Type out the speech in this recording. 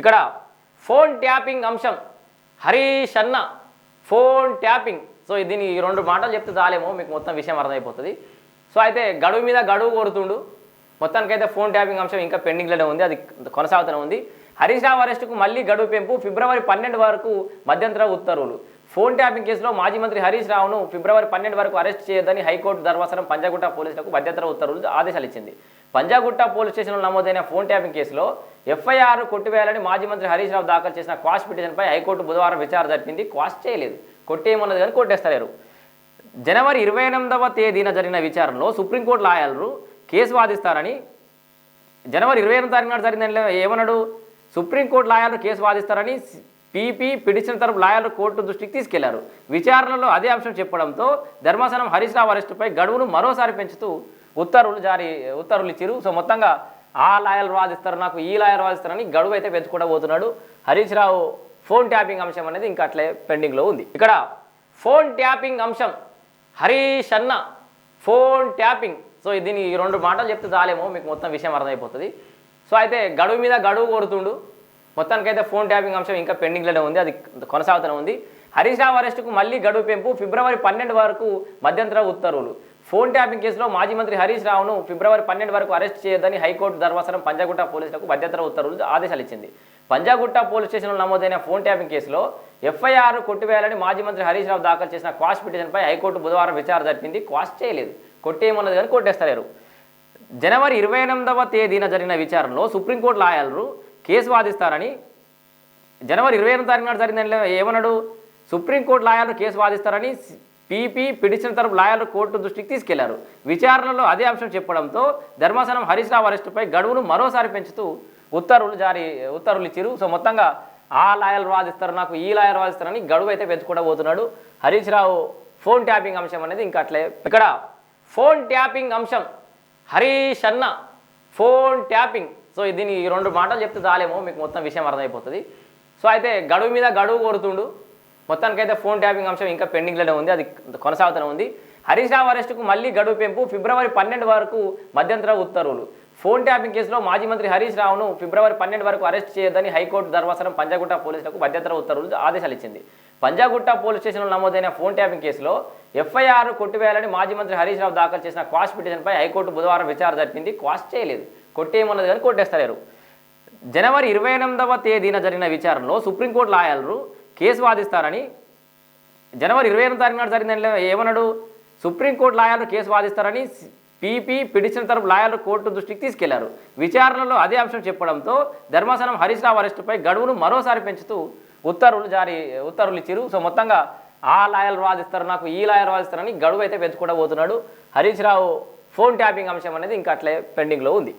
ఇక్కడ phone tapping అంశం. హరీష్ అన్న ఫోన్ ట్యాపింగ్. సో దీని ఈ రెండు మాటలు చెప్తే చాలేమో మీకు మొత్తం విషయం అర్థమైపోతుంది. సో అయితే గడువు మీద గడువు కొడుతుండు మొత్తానికైతే ఫోన్ ట్యాపింగ్ అంశం ఇంకా పెండింగ్లోనే ఉంది అది కొనసాగుతూనే ఉంది. హరీష్ రావు అరెస్టుకు మళ్ళీ గడువు పెంపు ఫిబ్రవరి పన్నెండు వరకు మధ్యంతర ఉత్తర్వులు. ఫోన్ ట్యాపింగ్ కేసులో మాజీ మంత్రి హరీష్ రావును ఫిబ్రవరి పన్నెండు వరకు అరెస్ట్ చేయొద్దని హైకోర్టు ధర్మాసనం పంజాగుట్ట పోలీసులకు భద్రతర ఉత్తర్వులు ఆదేశాలు ఇచ్చింది పంజాగుట్ట పోలీస్ స్టేషన్లో నమోదైన ఫోన్ ట్యాపింగ్ కేసులో ఎఫ్ఐఆర్ కొట్టివేయాలని మాజీ మంత్రి హరీష్ రావు దాఖలు చేసిన క్వాష్ పిటిషన్పై హైకోర్టు బుధవారం విచారణ జరిపింది. క్వాష్ చేయలేదు. కొట్టేయమన్నది కానీ కొట్టేస్తలేరు జనవరి ఇరవై ఎనిమిదవ తేదీన జరిగిన విచారణలో సుప్రీంకోర్టు లాయర్లు కేసు వాదిస్తారని జనవరి ఇరవై ఎనిమిది తారీఖు నాడు జరిగిన ఏమన్నాడు? సుప్రీంకోర్టు లాయర్లు కేసు వాదిస్తారని పీపీ పిటిషన్ తరపు లాయర్లు కోర్టు దృష్టికి తీసుకెళ్ళారు. విచారణలో అదే అంశం చెప్పడంతో ధర్మాసనం హరీష్ రావు అరెస్టుపై గడువును మరోసారి పెంచుతూ ఉత్తర్వులు జారీ ఉత్తర్వులు ఇచ్చారు. సో మొత్తంగా ఆ లాయర్లు వాదిస్తారు నాకు ఈ లాయర్ వాదిస్తారని గడువు అయితే పెంచుకుండా పోతున్నాడు. హరీష్ రావు ఫోన్ ట్యాపింగ్ అంశం అనేది ఇంకా అట్లే పెండింగ్లో ఉంది. ఇక్కడ ఫోన్ ట్యాపింగ్ అంశం హరీష్ అన్న ఫోన్ ట్యాపింగ్. సో దీని ఈ రెండు మాటలు చెప్తే చాలేమో మీకు మొత్తం విషయం అర్థమైపోతుంది. సో అయితే గడువు మీద గడువు కోరుతుండు. మొత్తానికైతే ఫోన్ ట్యాపింగ్ అంశం ఇంకా పెండింగ్లోనే ఉంది అది కొనసాగుతూనే ఉంది. హరీష్ రావు అరెస్టుకు మళ్ళీ గడువు పెంపు ఫిబ్రవరి పన్నెండు వరకు మధ్యంతర ఉత్తర్వులు. ఫోన్ ట్యాపింగ్ కేసులో మాజీ మంత్రి హరీష్ రావును ఫిబ్రవరి పన్నెండు వరకు అరెస్ట్ చేయొద్దని హైకోర్టు ధర్మాసనం పంజాగుట్ట పోలీసులకు మధ్యంతర ఉత్తర్వులు ఆదేశాలు ఇచ్చింది. పంజాగుట్ట పోలీస్ స్టేషన్లో నమోదైన ఫోన్ ట్యాపింగ్ కేసులో ఎఫ్ఐఆర్ కొట్టివేయాలని మాజీ మంత్రి హరీష్ రావు దాఖలు చేసిన క్వాష్ పిటిషన్పై హైకోర్టు బుధవారం విచారణ జరిపింది. క్వాష్ చేయలేదు. కొట్టేయమన్నది కానీ కొట్టేస్తలేరు. జనవరి ఇరవై ఎనిమిదవ తేదీన జరిగిన విచారణలో సుప్రీంకోర్టు లాయర్లు కేసు వాదిస్తారని జనవరి ఇరవై ఎనిమిది తారీఖు నాడు జరిగిందని ఏమన్నాడు? సుప్రీంకోర్టు లాయర్లు కేసు వాదిస్తారని పీపీ పిటిషన్ తరపు లాయర్లు కోర్టు దృష్టికి తీసుకెళ్ళారు. విచారణలో అదే అంశం చెప్పడంతో ధర్మాసనం హరీష్ రావు అరెస్టుపై గడువును మరోసారి పెంచుతూ ఉత్తర్వులు జారీ ఉత్తర్వులు ఇచ్చారు సో మొత్తంగా ఆ లాయర్లు వాదిస్తారు నాకు ఈ లాయర్ వాదిస్తారని గడువు అయితే పెంచుకుంటూ పోతున్నాడు. హరీష్ రావు ఫోన్ ట్యాపింగ్ అంశం అనేది ఇంకా అట్లే. ఇక్కడ ఫోన్ ట్యాపింగ్ అంశం హరీష్ అన్న ఫోన్ ట్యాపింగ్. సో దీని ఈ రెండు మాటలు చెప్తే చాలేమో మీకు మొత్తం విషయం అర్థమైపోతుంది. సో అయితే గడువు మీద గడువు కోరుతుండు. మొత్తానికైతే ఫోన్ ట్యాపింగ్ అంశం ఇంకా పెండింగ్లోనే ఉంది అది కొనసాగుతూనే ఉంది. హరీష్ రావు అరెస్టుకు మళ్ళీ గడువు పెంపు ఫిబ్రవరి పన్నెండు వరకు మధ్యంతర ఉత్తర్వులు. ఫోన్ ట్యాపింగ్ కేసులో మాజీ మంత్రి హరీష్ రావును ఫిబ్రవరి పన్నెండు వరకు అరెస్ట్ చేయొద్దని హైకోర్టు ధర్మాసనం పంజాగుట్ట పోలీసులకు మధ్యంతర ఉత్తర్వులు ఆదేశాలు ఇచ్చింది. పంజాగుట్ట పోలీస్ స్టేషన్లో నమోదైన ఫోన్ ట్యాపింగ్ కేసులో ఎఫ్ఐఆర్ కొట్టివేయాలని మాజీ మంత్రి హరీష్ రావు దాఖలు చేసిన క్వాష్ పిటిషన్పై హైకోర్టు బుధవారం విచారణ జరిపింది. క్వాష్ చేయలేదు. కొట్టేయమన్నది కానీ కొట్టేస్తలేరు. జనవరి ఇరవై ఎనిమిదవ తేదీన జరిగిన విచారణలో సుప్రీంకోర్టు లాయర్లు కేసు వాదిస్తారని జనవరి ఇరవై ఎనిమిది తారీఖు నాడు జరిగిన ఏమన్నాడు? సుప్రీంకోర్టు లాయర్లు కేసు వాదిస్తారని పీపీ పిటిషన్ తరపు లాయర్లు కోర్టు దృష్టికి తీసుకెళ్ళారు. విచారణలో అదే అంశం చెప్పడంతో ధర్మాసనం హరీష్ రావు అరెస్టుపై గడువును మరోసారి పెంచుతూ ఉత్తర్వులు జారీ ఉత్తర్వులు ఇచ్చారు సో మొత్తంగా ఆ లాయర్ వాదిస్తారు నాకు ఈ లాయర్ వాదిస్తారని గడువు అయితే పెంచుకుండా పోతున్నాడు. హరీష్ రావు ఫోన్ ట్యాపింగ్ అంశం అనేది ఇంకా అట్లే పెండింగ్లో ఉంది.